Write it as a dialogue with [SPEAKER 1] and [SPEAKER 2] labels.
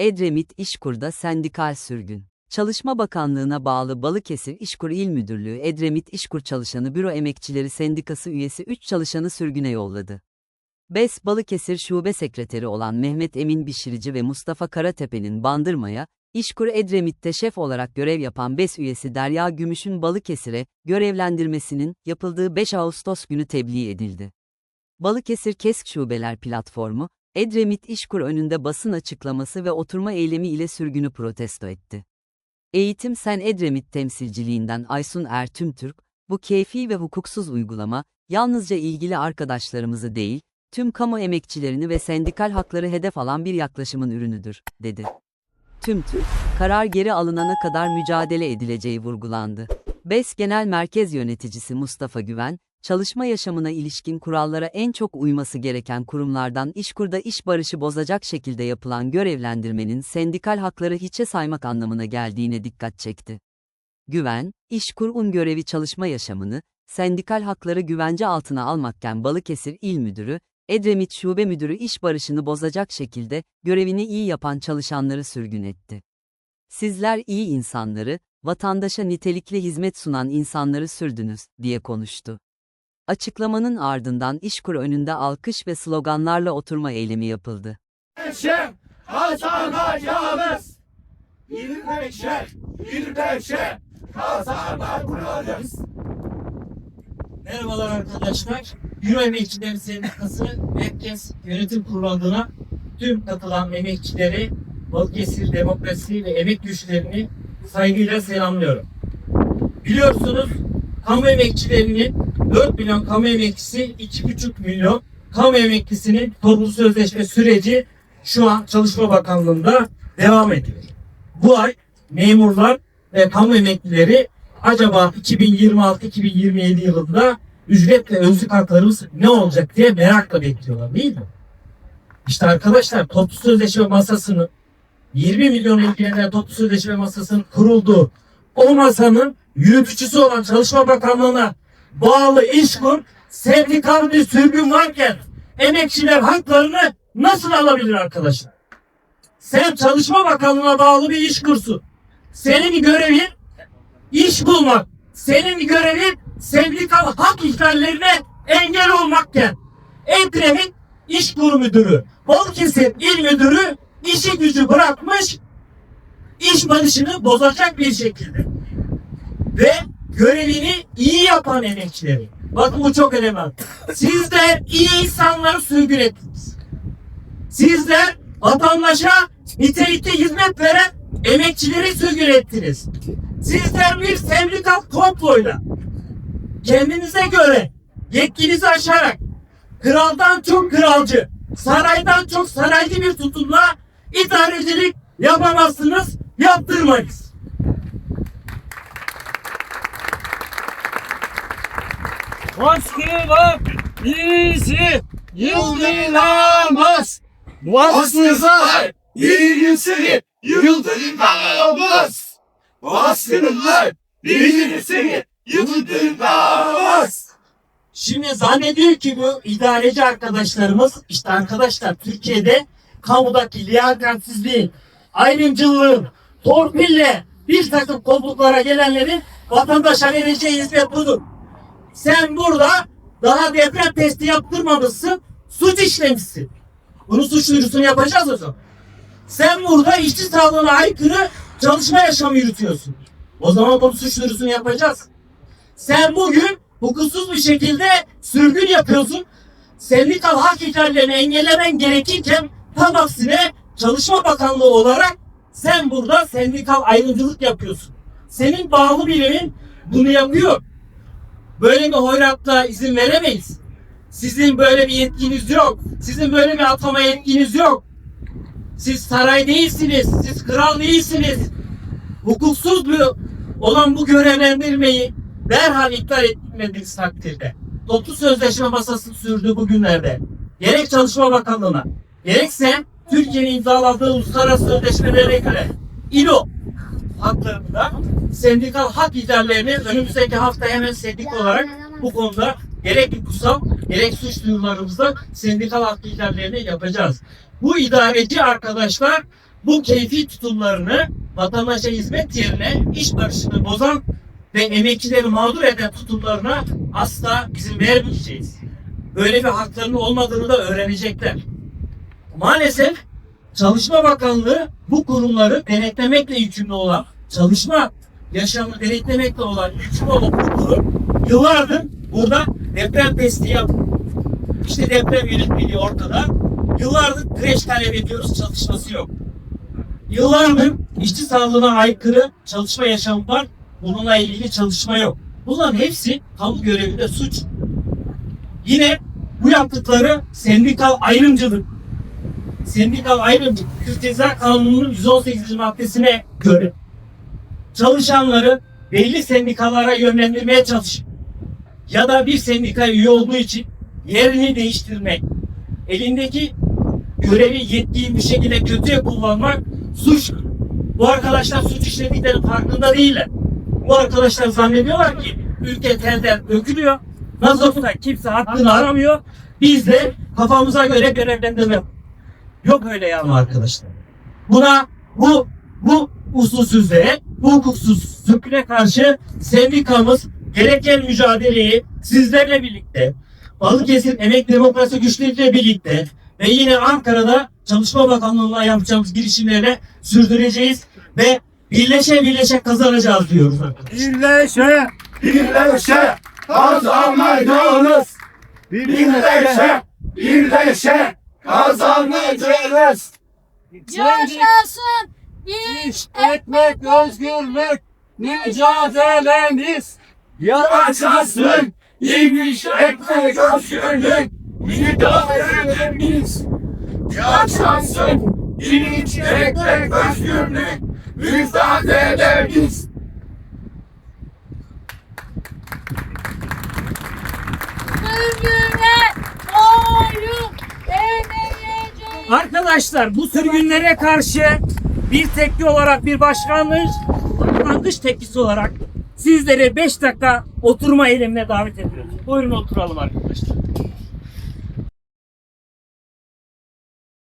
[SPEAKER 1] Edremit İşkur'da sendikal sürgün. Çalışma Bakanlığı'na bağlı Balıkesir İşkur İl Müdürlüğü Edremit İşkur Çalışanı Büro Emekçileri Sendikası üyesi 3 çalışanı sürgüne yolladı. BES Balıkesir Şube Sekreteri olan Mehmet Emin Bişirici ve Mustafa Karatepe'nin Bandırma'ya, İşkur Edremit'te şef olarak görev yapan BES üyesi Derya Gümüş'ün Balıkesir'e görevlendirmesinin yapıldığı 5 Ağustos günü tebliğ edildi. Balıkesir Kesk Şubeler Platformu, Edremit İşkur önünde basın açıklaması ve oturma eylemi ile sürgünü protesto etti. Eğitim Sen Edremit temsilciliğinden Aysun Ertümtürk, bu keyfi ve hukuksuz uygulama, yalnızca ilgili arkadaşlarımızı değil, tüm kamu emekçilerini ve sendikal hakları hedef alan bir yaklaşımın ürünüdür, dedi. Tüm Türk, karar geri alınana kadar mücadele edileceği vurgulandı. BES Genel Merkez Yöneticisi Mustafa Güven, çalışma yaşamına ilişkin kurallara en çok uyması gereken kurumlardan işkurda iş barışı bozacak şekilde yapılan görevlendirmenin sendikal hakları hiçe saymak anlamına geldiğine dikkat çekti. Güven, İşkur'un görevi çalışma yaşamını, sendikal hakları güvence altına almakken Balıkesir İl Müdürü, Edremit Şube Müdürü iş barışını bozacak şekilde görevini iyi yapan çalışanları sürgün etti. Sizler iyi insanları, vatandaşa nitelikli hizmet sunan insanları sürdünüz, diye konuştu. Açıklamanın ardından İşkur önünde alkış ve sloganlarla oturma eylemi yapıldı.
[SPEAKER 2] Şef kazanacağız. Bir beşe, bir beşe kazanacağız.
[SPEAKER 3] Merhabalar arkadaşlar. Euro Emekçileri Sendikası Merkez Yönetim Kurulu adına tüm katılan emekçileri, Balıkesir demokrasi ve emek güçlerini saygıyla selamlıyorum. Biliyorsunuz kamu emekçilerinin 4 milyon kamu emekçisi 2,5 milyon kamu emeklisinin toplu sözleşme süreci şu an Çalışma Bakanlığı'nda devam ediyor. Bu ay memurlar ve kamu emeklileri acaba 2026-2027 yılında ücret ve özlük haklarımız ne olacak diye merakla bekliyorlar değil mi? İşte arkadaşlar toplu sözleşme masasının 20 milyon ilgilenen toplu sözleşme masasının kurulduğu o masanın yürütücüsü olan Çalışma Bakanlığı'na bağlı İşkur sendikal bir sürgün varken emekçiler haklarını nasıl alabilir arkadaşlar? Sen Çalışma Bakanlığı'na bağlı bir iş kursu. Senin görevin iş bulmak. Senin görevin sendikal hak ihlallerine engel olmakken Edremit İş Kuru Müdürü, Balıkesir İl Müdürü işi gücü bırakmış, iş barışını bozacak bir şekilde. Ve görevini iyi yapan emekçileri. Bakın bu çok önemli. Sizler iyi insanları sürgün ettiniz. Sizler vatandaşa nitelikli hizmet veren emekçileri sürgün ettiniz. Sizler bir sendikal komployla kendinize göre yetkinizi aşarak kraldan çok kralcı, saraydan çok saraycı bir tutumla idarecilik yapamazsınız, yaptırmayız. Baskılar bizi yıldıramaz.
[SPEAKER 2] Baskılar bilgisini yıldırmamız. Baskılar bilgisini yıldırmamız.
[SPEAKER 3] Şimdi zannediyor ki bu idareci arkadaşlarımız işte arkadaşlar Türkiye'de kamudaki liyakatsizliğin, ayrımcılığın, torpille bir takım kolluklara gelenlerin vatandaşa vereceği hizmet budur. Sen burada daha deprem testi yaptırmamışsın, suç işlemişsin. Bunu suç duyurusunu yapacağız o zaman. Sen burada işçi sağlığına aykırı çalışma yaşamı yürütüyorsun. O zaman bunu suç duyurusunu yapacağız. Sen bugün hukuksuz bir şekilde sürgün yapıyorsun. Sendikal hak ihlallerini engellemen gerekirken tam aksine Çalışma Bakanlığı olarak sen burada sendikal ayrımcılık yapıyorsun. Senin bağlı birimin bunu yapıyor. Böyle bir hoyratlığa izin veremeyiz. Sizin böyle bir yetkiniz yok. Sizin böyle bir atama yetkiniz yok. Siz saray değilsiniz. Siz kral değilsiniz. Hukuksuz bir olan bu görevlendirmeyi derhal iptal etmediğiniz takdirde toplu sözleşme masası sürdüğü bu günlerde gerek Çalışma Bakanlığı'na gerekse Türkiye'nin imzaladığı uluslararası sözleşmelere göre İLO haklarında sendikal hak ihlallerini önümüzdeki hafta hemen sendik olarak bu konuda gerek hukuksal gerek suç duyurularımızda sendikal hak ihlallerini yapacağız. Bu idareci arkadaşlar bu keyfi tutumlarını vatandaşa hizmet yerine iş barışını bozan ve emekçileri mağdur eden tutumlarına asla izin vermeyeceğiz. Böyle bir haklarının olmadığını da öğrenecekler. Maalesef Çalışma Bakanlığı bu kurumları denetlemekle yükümlü olan, çalışma yaşamını denetlemekle olan yükümlü olan bu kurum yıllardır burada deprem testi yap. İşte deprem yönetmeliği ortada. Yıllardır kreş talep ediyoruz çalışması yok. Yıllardır işçi sağlığına aykırı çalışma yaşamı var. Bununla ilgili çalışma yok. Bunların hepsi kamu görevinde suç. Yine bu yaptıkları sendikal ayrımcılık. Sendikal ayrımcılık Türk Ceza Kanunu'nun 118. maddesine göre çalışanları belli sendikalara yönlendirmeye çalışıp ya da bir sendikaya üye olduğu için yerini değiştirmek, elindeki görevi yetkiyi bir şekilde kötüye kullanmak suç. Bu arkadaşlar suç işlediklerinin farkında değiller. Bu arkadaşlar zannediyorlar ki ülke telden dökülüyor. Nazof'ta kimse hakkını aramıyor. Biz de kafamıza göre görevlendirme yap- Yok öyle yani arkadaşlar. Buna bu bu usulsüzlüğe, bu hukuksuzlukla karşı sendikamız gereken mücadeleyi sizlerle birlikte, Balıkesir Emek Demokrasi Güçleriyle birlikte ve yine Ankara'da Çalışma Bakanlığı'na yapacağımız girişimlerle sürdüreceğiz ve birleşe birleşe kazanacağız diyoruz arkadaşlar.
[SPEAKER 2] Birleşe, birleşe kazanacağız. Birleşe, birleşe kazanacağız.
[SPEAKER 4] Yaşasın iş ekmek özgürlük mücadelemiz.
[SPEAKER 2] Yaşasın İmiş ekmek özgürlük mücadelemiz. Yaşasın İmiş ekmek özgürlük mücadelemiz.
[SPEAKER 4] Boyun eğmeyeceğiz.
[SPEAKER 3] Arkadaşlar bu sürgünlere karşı bir tepki olarak bir başlangıç, başlangıç tepkisi olarak sizleri 5 dakika oturma eylemine davet ediyoruz. Buyurun oturalım arkadaşlar.